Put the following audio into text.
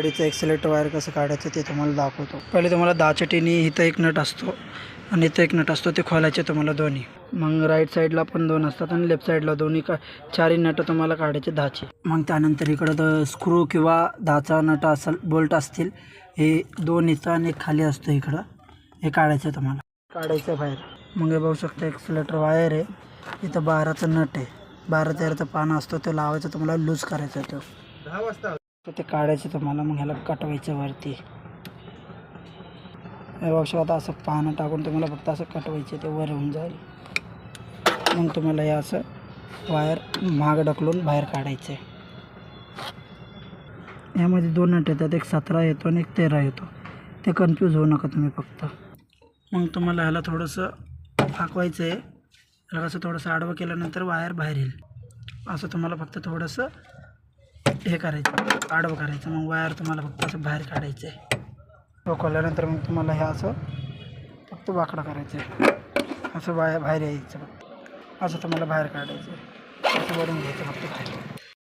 गाडीचं accelerator wire कसं काढायचं ते तुम्हाला दाखवतो. पहिले तुम्हाला दहाच्या टीनी इथं एक नट असतो आणि इथं एक नट असतो ते खोलायचे तुम्हाला दोन्ही. मग राईट साईडला पण दोन असतात आणि लेफ्ट साईडला दोन्ही का चारही नट तुम्हाला काढायचे दहाचे. मग त्यानंतर इकडं तर स्क्रू किंवा दहाचा नट असेल बोल्ट असतील हे दोन इथं आणि खाली असतो इकडं. हे काढायचं तुम्हाला. काढायचं बाहेर. मग हे बघू शकता एक्सिलेटर वायर आहे. इथं बाराचं नट आहे. बारा तेराचं पानं असतो ते लावायचं तुम्हाला लूज करायचं तो. दहा वाजता तर ते काढायचं तुम्हाला. मग ह्याला कटवायचं वरती. हे बघू असं पानं टाकून तुम्हाला फक्त असं कटवायचं ते वर होऊन जाईल. मग तुम्हाला हे असं वायर माग ढकलून बाहेर काढायचं आहे यामध्ये दोन नट येतात एक सतरा येतो आणि एक तेरा येतो. ते कन्फ्यूज होऊ नका तुम्ही फक्त. मग तुम्हाला ह्याला थोडंसं फाकवायचं आहे ह्याला असं थोडंसं आडवं केल्यानंतर वायर बाहेर येईल. असं तुम्हाला फक्त थोडंसं हे करायचं आडवं करायचं. मग वायर तुम्हाला फक्त असं बाहेर काढायचं आहे. खोलल्यानंतर मग तुम्हाला हे असं फक्त वाकडं करायचं आहे. असं वाया बाहेर यायचं फक्त. असं तुम्हाला बाहेर काढायचं आहे. असं वरून घ्यायचं फक्त बाहेर